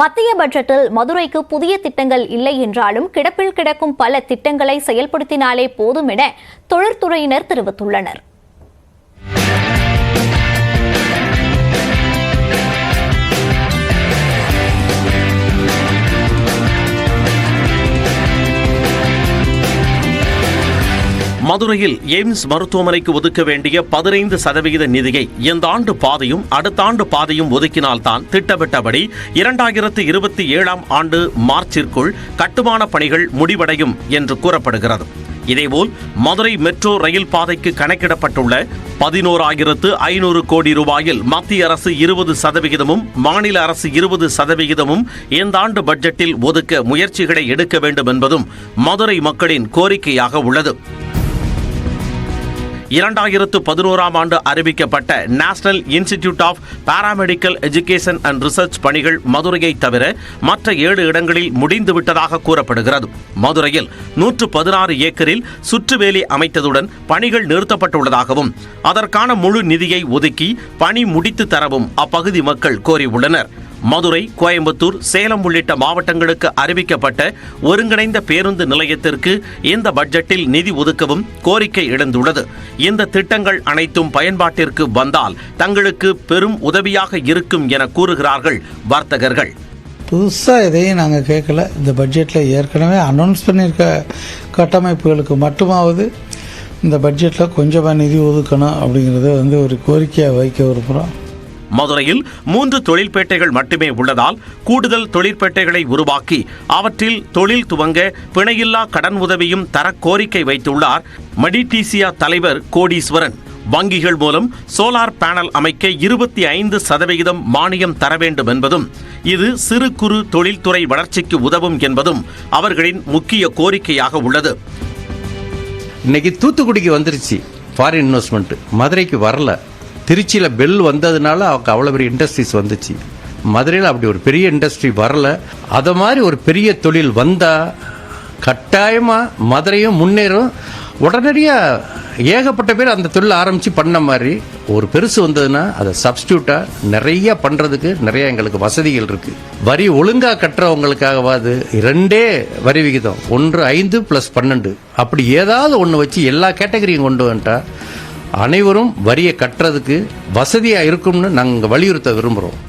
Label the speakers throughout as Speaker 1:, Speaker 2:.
Speaker 1: மத்திய பட்ஜெட்டில் மதுரைக்கு புதிய திட்டங்கள் இல்லை என்றாலும் கிடப்பில் கிடக்கும் பல திட்டங்களை செயல்படுத்தினாலே போதும் என தொழிற்துறையினர் தெரிவித்துள்ளனர்.
Speaker 2: மதுரையில் எய்ம்ஸ் மருத்துவமனைக்கு ஒதுக்க வேண்டிய பதினைந்து சதவிகித நிதியை இந்த ஆண்டு பாதையும் அடுத்த ஆண்டு பாதையும் ஒதுக்கினால்தான் திட்டமிட்டபடி இரண்டாயிரத்து இருபத்தி ஏழாம் ஆண்டு மார்ச்சிற்குள் கட்டுமான பணிகள் முடிவடையும் என்று கூறப்படுகிறது. இதேபோல் மதுரை மெட்ரோ ரயில் பாதைக்கு கணக்கிடப்பட்டுள்ள பதினோராயிரத்து ஐநூறு கோடி ரூபாயில் மத்திய அரசு இருபது சதவிகிதமும் மாநில அரசு இருபது சதவிகிதமும் இந்த ஆண்டு பட்ஜெட்டில் ஒதுக்க முயற்சிகளை எடுக்க வேண்டும் என்பதும் மதுரை மக்களின் கோரிக்கையாக உள்ளது. இரண்டாயிரத்து பதினோராம் ஆண்டு அறிவிக்கப்பட்ட National Institute of Paramedical Education and Research பணிகள் மதுரையை தவிர மற்ற ஏழு இடங்களில் முடிந்துவிட்டதாக கூறப்படுகிறது. மதுரையில் நூற்று பதினாறு ஏக்கரில் சுற்றுவேலி அமைத்ததுடன் பணிகள் நிறுத்தப்பட்டுள்ளதாகவும் அதற்கான முழு நிதியை ஒதுக்கி பணி முடித்து தரவும் அப்பகுதி மக்கள் கோரியுள்ளனர். மதுரை கோயம்புத்தூர் சேலம் உள்ளிட்ட மாவட்டங்களுக்கு அறிவிக்கப்பட்ட ஒருங்கிணைந்த பேருந்து நிலையத்திற்கு இந்த பட்ஜெட்டில் நிதி ஒதுக்கவும் கோரிக்கை எழுந்துள்ளது. இந்த திட்டங்கள் அனைத்தும் பயன்பாட்டிற்கு வந்தால் தங்களுக்கு பெரும் உதவியாக இருக்கும் என கூறுகிறார்கள் வர்த்தகர்கள்.
Speaker 3: புதுசாக எதையும் நாங்கள் கேட்கல. இந்த பட்ஜெட்டில் ஏற்கனவே அனௌன்ஸ் பண்ணியிருக்க கட்டமைப்புகளுக்கு மட்டுமாவது இந்த பட்ஜெட்டில் கொஞ்சமாக நிதி ஒதுக்கணும் அப்படிங்கிறத வந்து ஒரு கோரிக்கையாக வைக்க விரும்புகிறோம்
Speaker 2: மதுரையில் மூன்று தொழிற்பேட்டைகள் மட்டுமே உள்ளதால் கூடுதல் தொழிற்பேட்டைகளை உருவாக்கி அவற்றில் தொழில் துவங்க பிணையில்லா கடன் உதவியும் தர கோரிக்கை வைத்துள்ளார் மடிடிசியா தலைவர் கோடீஸ்வரன். வங்கிகள் மூலம் சோலார் பேனல் அமைக்க இருபத்தி ஐந்து சதவிகிதம் மானியம் தர வேண்டும் என்பதும் இது சிறு குறு தொழில்துறை வளர்ச்சிக்கு உதவும் என்பதும் அவர்களின் முக்கிய கோரிக்கையாக உள்ளது.
Speaker 4: இன்னைக்கு தூத்துக்குடிக்கு வந்துருச்சு ஃபாரின் இன்வெஸ்ட்மெண்ட் மதுரைக்கு வரல. திருச்சியில் பெல் வந்ததுனால அவங்க அவ்வளோ பெரிய இண்டஸ்ட்ரீஸ் வந்துச்சு. மதுரையில் அப்படி ஒரு பெரிய இண்டஸ்ட்ரி வரல. அதை மாதிரி ஒரு பெரிய தொழில் வந்தால் கட்டாயமாக மதுரையும் முன்னேறும். உடனடியாக ஏகப்பட்ட பேர் அந்த தொழில் ஆரம்பித்து பண்ண மாதிரி ஒரு பெருசு வந்ததுன்னா அதை சப்ஸ்டியூட்டாக நிறைய பண்ணுறதுக்கு நிறைய எங்களுக்கு வசதிகள் இருக்குது வரி ஒழுங்காக கட்டுறவங்களுக்காகவாது ரெண்டே வரி விகிதம். ஒன்று ஐந்து ப்ளஸ் பன்னெண்டு. அப்படி ஏதாவது ஒன்று வச்சு எல்லா கேட்டகரியும் கொண்டு வந்துட்டால் அனைவரும் வரியை கட்டுறதுக்கு வசதியாக இருக்கும்னு நாங்கள் வலியுறுத்த விரும்புகிறோம்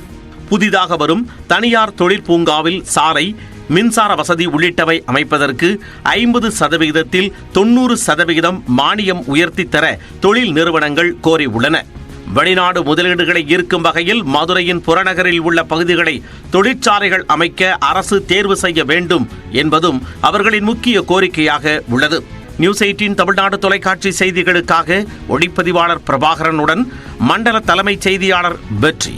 Speaker 2: புதிதாக வரும் தனியார் தொழிற்பூங்காவில் சாலை மின்சார வசதி உள்ளிட்டவை அமைப்பதற்கு ஐம்பது சதவிகிதத்தில் தொண்ணூறு சதவிகிதம் மானியம் உயர்த்தி தர தொழில் நிறுவனங்கள் கோரியுள்ளன வெளிநாடு முதலீடுகளை ஈர்க்கும் வகையில் மதுரையின் புறநகரில் உள்ள பகுதிகளை தொழிற்சாலைகள் அமைக்க அரசு தேர்வு செய்ய வேண்டும் என்பதும் அவர்களின் முக்கிய கோரிக்கையாக உள்ளது. நியூஸ் எயிட்டின் தமிழ்நாடு தொலைக்காட்சி செய்திகளுக்காக ஒளிப்பதிவாளர் பிரபாகரனுடன் மண்டல தலைமைச் செய்தியாளர் வெற்றி.